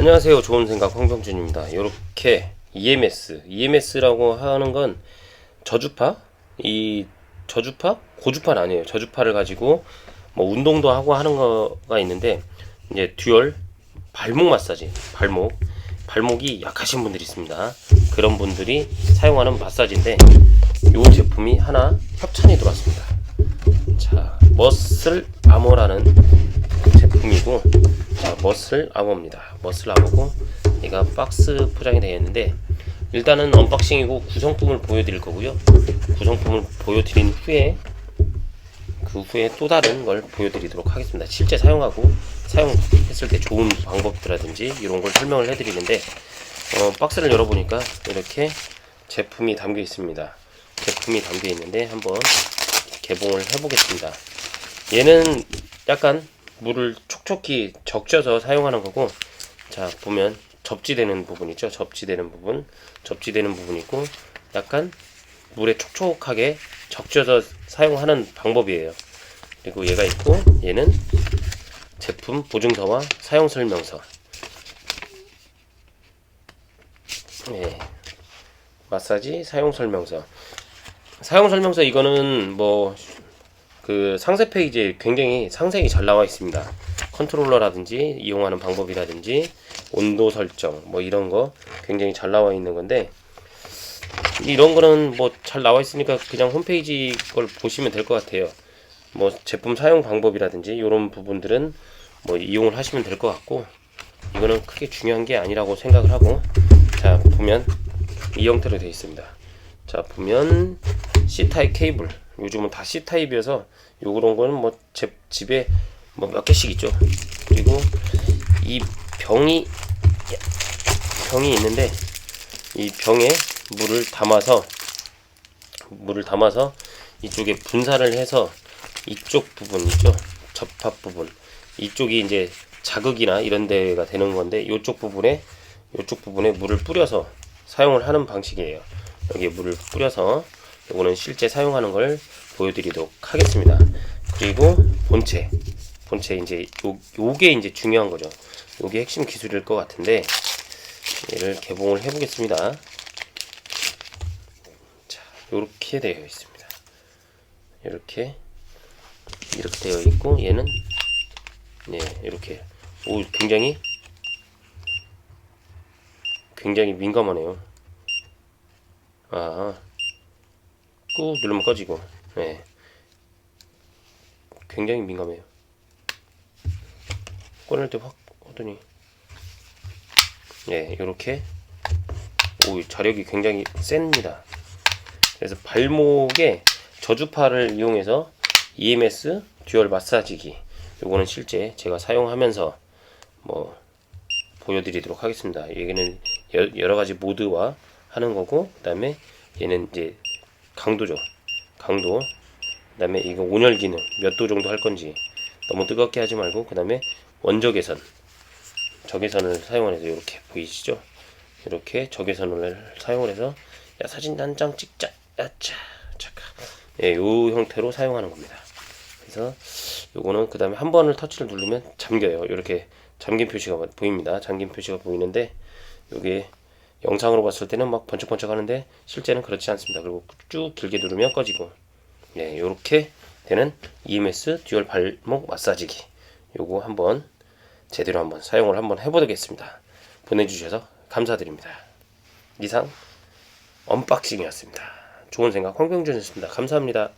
안녕하세요. 좋은 생각 황병준입니다. 이렇게 EMS, EMS라고 하는 건 저주파, 이 저주파, 고주파는 아니에요. 저주파를 가지고 뭐 운동도 하고 하는 거가 있는데 이제 듀얼 발목 마사지, 발목, 발목이 약하신 분들이 있습니다. 그런 분들이 사용하는 마사지인데 이 제품이 하나 협찬이 들어왔습니다. 자, 머슬 아머라는 제품이고 자, 머슬 아머입니다. 머슬 아머고 얘가 박스 포장이 되어 있는데 일단은 언박싱이고 구성품을 보여드릴 거고요. 구성품을 보여드린 후에 그 후에 또 다른 걸 보여드리도록 하겠습니다. 실제 사용하고 사용했을 때 좋은 방법이라든지 이런 걸 설명을 해드리는데 어, 박스를 열어보니까 이렇게 제품이 담겨 있습니다. 제품이 담겨 있는데 한번 개봉을 해보겠습니다. 얘는 약간 물을 촉촉히 적셔서 사용하는 거고 자 보면 접지되는 부분 있죠. 접지되는 부분. 접지되는 부분 있고 약간 물에 촉촉하게 적셔서 사용하는 방법이에요. 그리고 얘가 있고 얘는 제품 보증서와 사용 설명서. 네. 마사지 사용 설명서. 사용 설명서 이거는 뭐 그 상세 페이지에 굉장히 상세히 잘 나와 있습니다. 컨트롤러라든지 이용하는 방법이라든지 온도 설정 뭐 이런 거 굉장히 잘 나와 있는 건데 이런 거는 뭐 잘 나와 있으니까 그냥 홈페이지 걸 보시면 될 것 같아요. 뭐 제품 사용 방법이라든지 이런 부분들은 뭐 이용을 하시면 될 것 같고 이거는 크게 중요한 게 아니라고 생각을 하고 자 보면 이 형태로 되어 있습니다. 자 보면 C 타입 케이블 요즘은 다 C 타입이어서 요런 거는 뭐 제, 집에 뭐 몇 개씩 있죠. 그리고 이 병이 병이 있는데 이 병에 물을 담아서 물을 담아서 이쪽에 분사를 해서 이쪽 부분 있죠. 접합 부분 이쪽이 이제 자극이나 이런 데가 되는 건데 이쪽 부분에 이쪽 부분에 물을 뿌려서 사용을 하는 방식이에요. 여기에 물을 뿌려서 요거는 실제 사용하는 걸 보여드리도록 하겠습니다. 그리고 본체, 본체 이제 요 요게 이제 중요한 거죠. 요게 핵심 기술일 것 같은데 얘를 개봉을 해보겠습니다. 자, 요렇게 되어 있습니다. 이렇게 이렇게 되어 있고 얘는 네 이렇게 오 굉장히 굉장히 민감하네요. 아, 꾹 누르면 꺼지고, 네. 굉장히 민감해요. 꺼낼 때 확 하더니, 네, 이렇게, 오, 자력이 굉장히 셉니다. 그래서 발목에 저주파를 이용해서 EMS 듀얼 마사지기, 요거는 실제 제가 사용하면서 뭐 보여드리도록 하겠습니다. 여- 여러 가지 모드와 하는 거고, 그 다음에 얘는 이제 강도죠. 강도. 그 다음에 이거 온열 기능 몇 도 정도 할 건지 너무 뜨겁게 하지 말고, 그 다음에 원적외선. 적외선을 사용해서 이렇게 보이시죠? 이렇게 적외선을 사용을 해서 야 사진 한 장 찍자. 야차 잠깐. 예, 요 형태로 사용하는 겁니다. 그래서 요거는 그 다음에 한 번을 터치를 누르면 잠겨요. 이렇게 잠긴 표시가 보입니다. 잠긴 표시가 보이는데 요게 영상으로 봤을 때는 막 번쩍번쩍 하는데 실제는 그렇지 않습니다. 그리고 쭉 길게 누르면 꺼지고 네, 요렇게 되는 EMS 듀얼 발목 마사지기 요거 한번 제대로 한번 사용을 한번 해보겠습니다. 보내주셔서 감사드립니다. 이상 언박싱이었습니다. 좋은 생각 황병준이었습니다. 감사합니다.